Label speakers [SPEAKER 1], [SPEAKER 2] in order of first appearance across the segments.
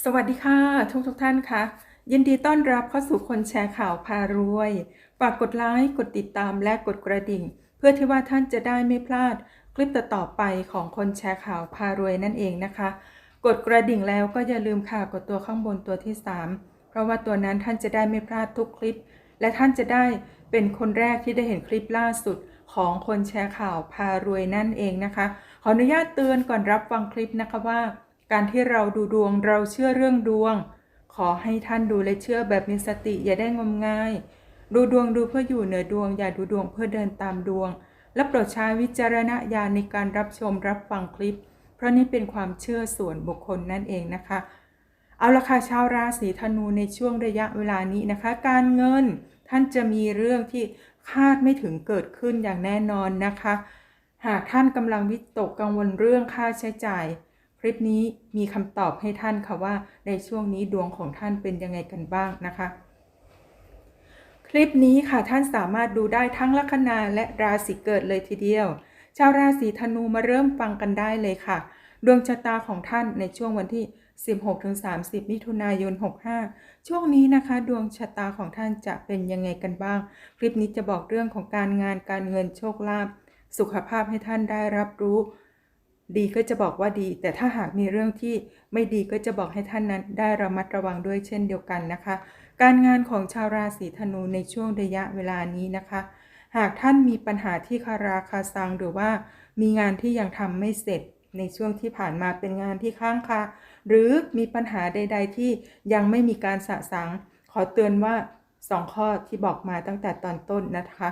[SPEAKER 1] สวัสดีค่ะ ทุกทุกท่านค่ะ ยินดีต้อนรับเข้าสู่คนแชร์ข่าวพารวยฝากกดไลค์กดติดตามและกดกระดิ่ง เพื่อที่ว่าท่านจะได้ไม่พลาด คลิปต่อๆไปของคนแชร์ข่าวพารวยนั่นเองนะคะ กดกระดิ่งแล้วก็อย่าลืมค่ะกดตัวข้างบนตัวที่ 3 เพราะว่าตัวนั้นท่านจะได้ไม่พลาดทุกคลิป และท่านจะได้เป็นคนแรกที่ได้เห็นคลิปล่าสุดของคนแชร์ข่าวพารวยนั่นเองนะคะ ขออนุญาตเตือนก่อนรับฟังคลิปนะคะว่า การที่เราดูดวงเราเชื่อเรื่องดวง ขอให้ท่านดูและเชื่อแบบมีสติอย่าได้งมงาย ดูดวงดูเพื่ออยู่เหนือดวง อย่าดูดวงเพื่อเดินตามดวง และโปรดใช้วิจารณญาณในการรับชมรับฟังคลิป เพราะนี่เป็นความเชื่อส่วนบุคคลนั่นเองนะคะ เอาละค่ะชาวราศีธนูในช่วงระยะเวลานี้นะคะ การเงินท่านจะมีเรื่องที่คาดไม่ถึงเกิดขึ้นอย่างแน่นอนนะคะ หากท่านกำลังวิตกกังวลเรื่องค่าใช้จ่าย คลิปนี้มีคำตอบให้ท่านค่ะว่าในช่วงนี้ดวงของท่านเป็นยังไงกันบ้างนะคะ คลิปนี้ค่ะท่านสามารถดูได้ทั้งลัคนาและราศีเกิดเลยทีเดียว ชาวราศีธนูมาเริ่มฟังกันได้เลยค่ะ ดวงชะตาของท่านในช่วงวันที่ 16-30 มิถุนายน 65 ช่วงนี้นะคะ ดวงชะตาของท่านจะเป็นยังไงกันบ้าง คลิปนี้จะบอกเรื่องของการงานการเงินโชคลาภสุขภาพให้ท่านได้รับรู้ ดีก็จะบอกว่าดี แต่ถ้าหากมีเรื่องที่ไม่ดีก็จะบอกให้ท่านนั้นได้ระมัดระวังด้วยเช่นเดียวกันนะคะ การงานของชาวราศีธนูในช่วงระยะเวลานี้นะคะ หากท่านมีปัญหาที่คาราคาซังหรือว่ามีงานที่ยังทำไม่เสร็จในช่วงที่ผ่านมาเป็นงานที่ค้างคาหรือมีปัญหาใด ๆ ที่ยังไม่มีการสะสางขอเตือนว่า สองข้อที่บอกมาตั้งแต่ตอนต้นนะคะ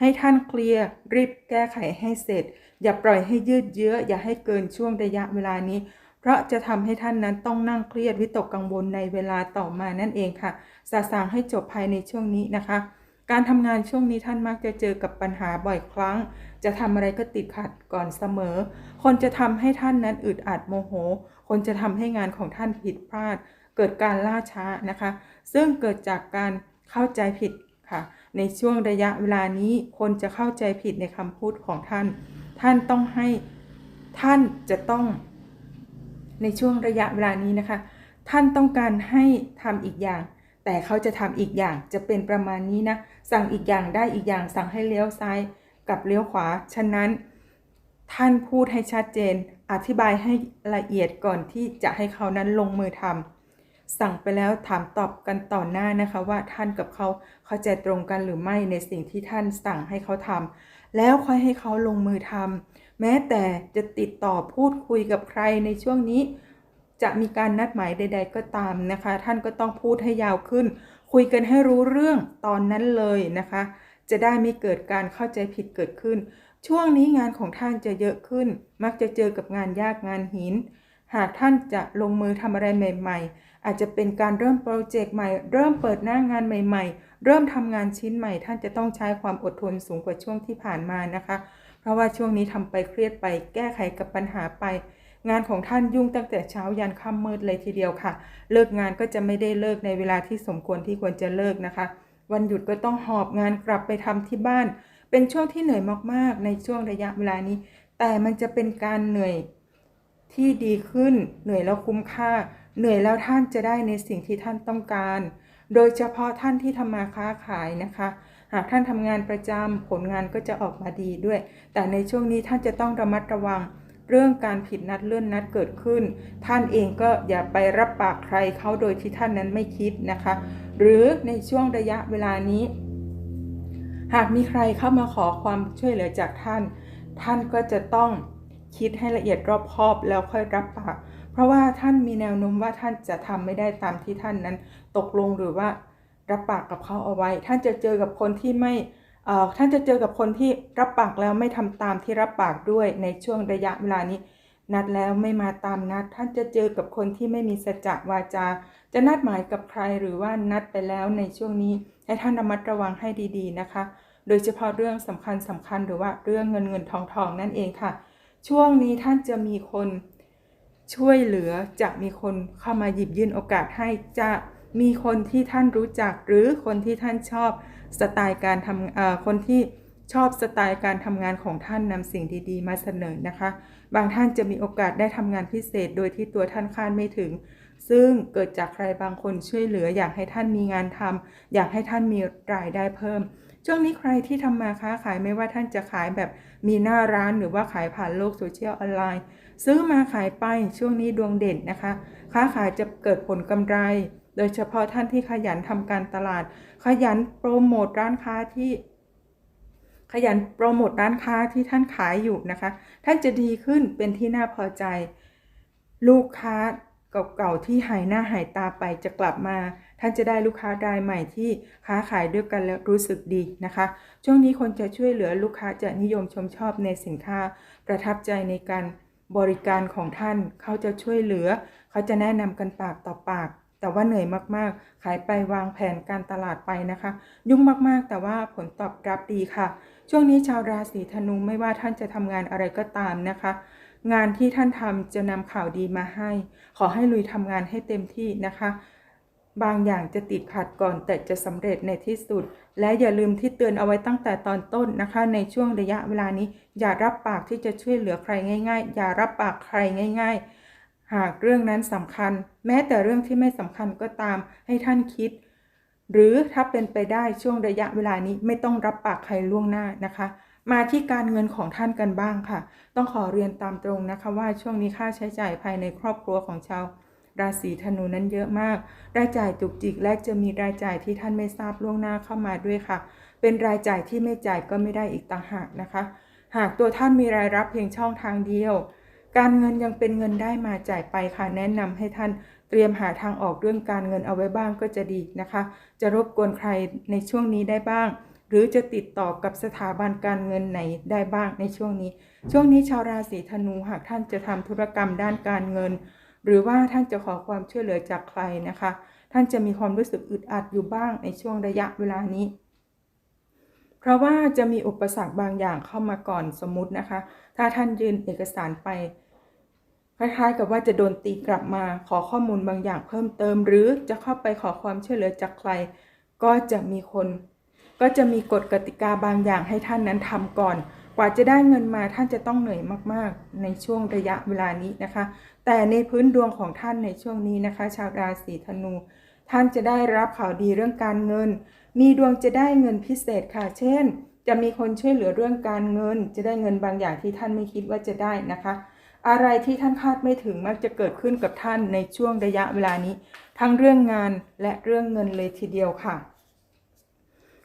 [SPEAKER 1] ให้ท่านเคลียร์รีบแก้ไขให้เสร็จ อย่าปล่อยให้ยืดเยื้อ อย่าให้เกินช่วงระยะเวลานี้ เพราะจะทำให้ท่านนั้นต้องนั่งเครียดวิตกกังวลในเวลาต่อมานั่นเองค่ะสะสางให้จบภายในช่วงนี้นะคะ การทำงานช่วงนี้ท่านมักจะเจอกับปัญหาบ่อยครั้ง จะทำอะไรก็ติดขัดก่อนเสมอ คนจะทำให้ท่านนั้นอึดอัดโมโห คนจะทำให้งานของท่านผิดพลาด เกิดการล่าช้านะคะ ซึ่งเกิดจากการ เข้าใจผิดค่ะ ในช่วงระยะเวลานี้คนจะเข้าใจผิดในคำพูดของท่าน ท่านต้องให้ท่านจะต้อง ในช่วงระยะเวลานี้นะคะ ท่านต้องการให้ทำอีกอย่าง แต่เขาจะทำอีกอย่างจะเป็นประมาณนี้นะ สั่งอีกอย่างได้อีกอย่าง สั่งให้เลี้ยวซ้ายกับเลี้ยวขวา ฉะนั้น ท่านพูดให้ชัดเจน อธิบายให้ละเอียดก่อนที่จะให้เขานั้นลงมือทำ สั่งไปแล้วถามตอบกันต่อหน้านะคะ ว่าท่านกับเขาเข้าใจตรงกันหรือไม่ในสิ่งที่ท่านสั่งให้เขาทำแล้วค่อยให้เขาลงมือทำแม้แต่จะติดต่อพูดคุยกับใครในช่วงนี้ จะมีการนัดหมายใด ๆ ก็ตามนะคะ ท่านก็ต้องพูดให้ยาวขึ้น คุยกันให้รู้เรื่องตอนนั้นเลยนะคะ จะได้ไม่เกิดการเข้าใจผิดเกิดขึ้น ช่วงนี้งานของท่านจะเยอะขึ้น มักจะเจอกับงานยากงานหิน หากท่านจะลงมือทำอะไรใหม่ ๆ อาจจะเป็นการเริ่มโปรเจกต์ใหม่ เริ่มเปิดหน้างานใหม่ๆ เริ่มทำงานชิ้นใหม่ ท่านจะต้องใช้ความอดทนสูงกว่าช่วงที่ผ่านมานะคะ เพราะว่าช่วงนี้ทำไปเครียดไป แก้ไขกับปัญหาไป งานของท่านยุ่งตั้งแต่เช้ายันค่ำมืดเลยทีเดียวค่ะ เลิกงานก็จะไม่ได้เลิกในเวลาที่สมควรที่ควรจะเลิกนะคะ วันหยุดก็ต้องหอบงานกลับไปทำที่บ้าน เป็นช่วงที่เหนื่อยมากๆ ในช่วงระยะเวลานี้ แต่มันจะเป็นการเหนื่อยที่ดีขึ้น เหนื่อยแล้วคุ้มค่า เหนื่อยแล้วท่านจะได้ในสิ่งที่ท่านต้องการ โดยเฉพาะท่านที่ทำมาค้าขายนะคะ หากท่านทำงานประจำผลงานก็จะออกมาดีด้วย แต่ในช่วงนี้ท่านจะต้องระมัดระวังเรื่องการผิดนัดเลื่อนนัดเกิดขึ้น ท่านเองก็อย่าไปรับปากใครเขาโดยที่ท่านนั้นไม่คิดนะคะ หรือในช่วงระยะเวลานี้ หากมีใครเข้ามาขอความช่วยเหลือจากท่าน ท่านก็จะต้องคิดให้ละเอียดรอบคอบแล้วค่อยรับปาก เพราะว่าท่านมีแนวโน้มว่าท่านจะทำไม่ได้ตามที่ท่านนั้นตกลงหรือว่ารับปากกับเขาเอาไว้ ท่านจะเจอกับคนที่ไม่เอ่อท่านจะเจอกับคนที่รับปากแล้วไม่ทำตามที่รับปากด้วยในช่วงระยะเวลานี้ นัดแล้วไม่มาตามนัด ท่านจะเจอกับคนที่ไม่มีสัจจะวาจา จะนัดหมายกับใครหรือว่านัดไปแล้วในช่วงนี้ ให้ท่านระมัดระวังให้ดีๆนะคะ โดยเฉพาะเรื่องสำคัญสำคัญหรือว่าเรื่องเงินเงินทองทองนั่นเองค่ะ ช่วงนี้ท่านจะมีคน ช่วยเหลือจะมีคนเข้ามาหยิบยื่นโอกาสให้จะมีคนที่ท่านรู้จักหรือคนที่ท่านชอบสไตล์การทำคนที่ชอบสไตล์การทำงานของท่านนำสิ่งดีๆ มาเสนอนะคะ บางท่านจะมีโอกาสได้ทำงานพิเศษโดยที่ตัวท่านคาดไม่ถึง ซึ่งเกิดจากใครบางคนช่วยเหลือ อยากให้ท่านมีงานทำอยากให้ท่านมีรายได้เพิ่ม ช่วงนี้ใครที่ทำมาค้าขายไม่ว่าท่านจะขายแบบมีหน้าร้านหรือว่าขายผ่านโลกโซเชียลออนไลน์ ซื้อมาขายไปช่วงนี้ดวงเด่นนะคะ ค้าขายจะเกิดผลกำไร โดยเฉพาะท่านที่ขยันทำการตลาด ขยันโปรโมทร้านค้าที่ ขยันโปรโมทร้านค้าที่ท่านขายอยู่นะคะ ท่านจะดีขึ้นเป็นที่น่าพอใจ ลูกค้าเก่าๆที่หายหน้าหายตาไปจะกลับมา ท่านจะได้ลูกค้ารายใหม่ที่ค้าขายด้วยกันแล้วรู้สึกดีนะคะ ช่วงนี้คนจะช่วยเหลือลูกค้าจะนิยมชมชอบในสินค้า ประทับใจในการ บริการของท่าน เขาจะช่วยเหลือ เขาจะแนะนำกันปากต่อปาก แต่ว่าเหนื่อยมากๆ ขายไปวางแผนการตลาดไปนะคะ ยุ่งมากๆ แต่ว่าผลตอบรับดีค่ะ ช่วงนี้ชาวราศีธนูไม่ว่าท่านจะทำงานอะไรก็ตามนะคะ งานที่ท่านทำจะนำข่าวดีมาให้ ขอให้ลุยทำงานให้เต็มที่นะคะ บางอย่างจะติดขัดก่อนแต่จะสำเร็จในที่สุด และอย่าลืมที่เตือนเอาไว้ตั้งแต่ตอนต้นนะคะ ในช่วงระยะเวลานี้ อย่ารับปากที่จะช่วยเหลือใครง่าย ๆ อย่ารับปากใครง่าย ๆ หากเรื่องนั้นสำคัญ แม้แต่เรื่องที่ไม่สำคัญก็ตาม ให้ท่านคิด หรือถ้าเป็นไปได้ช่วงระยะเวลานี้ไม่ต้องรับปากใครล่วงหน้านะคะ มาที่การเงินของท่านกันบ้างค่ะ ต้องขอเรียนตามตรงนะคะ ว่าช่วงนี้ค่าใช้จ่ายภายในครอบครัวของชาว ราศีธนูนั้นเยอะมาก รายจ่ายจุกจิกและจะมีรายจ่ายที่ท่านไม่ทราบล่วงหน้าเข้ามาด้วยค่ะ เป็นรายจ่ายที่ไม่จ่ายก็ไม่ได้อีกต่างหากนะคะ หากตัวท่านมีรายรับเพียงช่องทางเดียว การเงินยังเป็นเงินได้มาจ่ายไปค่ะแนะนำให้ท่านเตรียมหาทางออกเรื่องการเงินเอาไว้บ้างก็จะดีนะคะ จะรบกวนใครในช่วงนี้ได้บ้างหรือจะติดต่อกับสถาบันการเงินไหนได้บ้างในช่วงนี้ ช่วงนี้ชาวราศีธนูหากท่านจะทำธุรกรรมด้านการเงิน หรือว่าท่านจะขอความช่วยเหลือจากใครนะคะ ท่านจะมีความรู้สึกอึดอัดอยู่บ้างในช่วงระยะเวลานี้ เพราะว่าจะมีอุปสรรคบางอย่างเข้ามาก่อนสมมุตินะคะ ถ้าท่านยืนเอกสารไปคล้ายๆกับว่าจะโดนตีกลับมาขอข้อมูลบางอย่างเพิ่มเติม หรือจะเข้าไปขอความช่วยเหลือจากใคร ก็จะมีคน ก็จะมีกฎกติกาบางอย่างให้ท่านนั้นทำก่อน กว่าจะได้เงินมาท่านจะต้องเหนื่อยมากๆ ในช่วงระยะเวลานี้นะคะ แต่ในพื้นดวงของท่านในช่วงนี้นะคะ ชาวราศีธนู ท่านจะได้รับข่าวดีเรื่องการเงิน มีดวงจะได้เงินพิเศษค่ะ เช่น จะมีคนช่วยเหลือเรื่องการเงิน จะได้เงินบางอย่างที่ท่านไม่คิดว่าจะได้นะคะ อะไรที่ท่านคาดไม่ถึงมักจะเกิดขึ้นกับท่านในช่วงระยะเวลานี้ ทั้งเรื่องงานและเรื่องเงินเลยทีเดียวค่ะ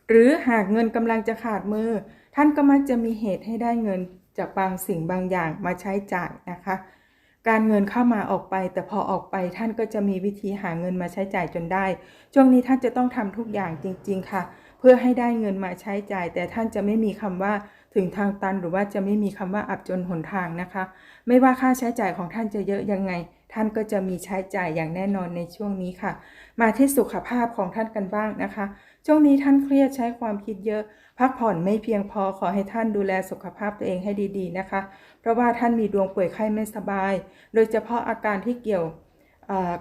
[SPEAKER 1] หรือหากเงินกำลังจะขาดมือ ท่านก็มักจะมีเหตุให้ได้เงินจากบางสิ่งบางอย่างมาใช้จ่ายนะคะ การเงินเข้ามาออกไป แต่พอออกไปท่านก็จะมีวิธีหาเงินมาใช้จ่ายจนได้ ช่วงนี้ท่านจะต้องทำทุกอย่างจริง ๆ ค่ะ เพื่อให้ได้เงินมาใช้จ่าย แต่ท่านจะไม่มีคำว่าถึงทางตันหรือว่าจะไม่มีคำว่าอับจนหนทางนะคะ ไม่ว่าค่าใช้จ่ายของท่านจะเยอะยังไง ท่านก็จะมีใช้จ่ายอย่างแน่นอนในช่วงนี้ค่ะ มาที่สุขภาพของท่านกันบ้างนะคะ ช่วงนี้ท่านเครียดใช้ความคิดเยอะ พักผ่อนไม่เพียงพอขอให้ท่านดูแลสุขภาพตัวเองให้ดีๆนะคะ เพราะว่าท่านมีดวงป่วยไข้ไม่สบาย โดยเฉพาะอาการที่เกี่ยว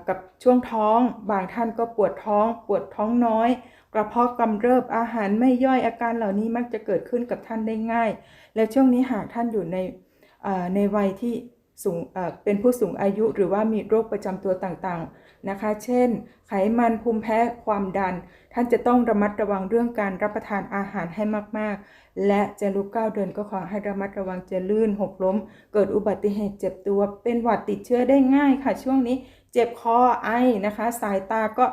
[SPEAKER 1] กับช่วงท้อง บางท่านก็ปวดท้อง ปวดท้องน้อยกระเพาะกำเริบอาหารไม่ย่อยอาการเหล่านี้มักจะเกิดขึ้นกับท่านได้ง่าย และช่วงนี้หากท่านอยู่ในในวัยที่ สูงเป็นผู้สูงอายุหรือว่ามีโรคประจำตัวต่างๆนะคะ เช่น ไขมันภูมิแพ้ความดัน ท่านจะต้องระมัดระวังเรื่องการรับประทานอาหารให้มากๆ และจะลุกก้าวเดินก็ขอให้ระมัดระวังจะลื่นหกล้ม เกิดอุบัติเหตุเจ็บตัวเป็นหวัดติดเชื้อได้ง่ายค่ะ ช่วงนี้เจ็บคอไอนะคะ สายตาก็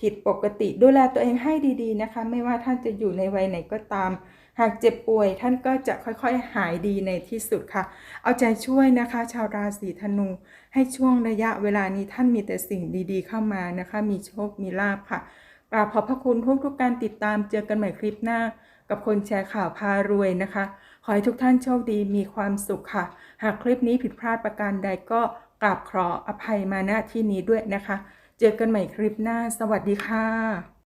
[SPEAKER 1] ผิดปกติดูแลตัวเองให้ดีๆนะคะ ไม่ว่าท่านจะอยู่ในวัยไหนก็ตาม หากเจ็บป่วยท่านก็จะค่อยๆหายดีในที่สุดค่ะ เอาใจช่วยนะคะ ชาวราศีธนู ให้ช่วงระยะเวลานี้ท่านมีแต่สิ่งดีๆเข้ามานะคะ มีโชค มีลาภค่ะกราบขอบพระคุณทุกทุกการติดตามเจอกันใหม่คลิปหน้า กับคนแชร์ข่าวพารวยนะคะ ขอให้ทุกท่านโชคดีมีความสุขค่ะ หากคลิปนี้ผิดพลาดประการใดก็กราบขออภัยมาณที่นี้ด้วยนะคะ เจอกันใหม่คลิปหน้า สวัสดีค่ะ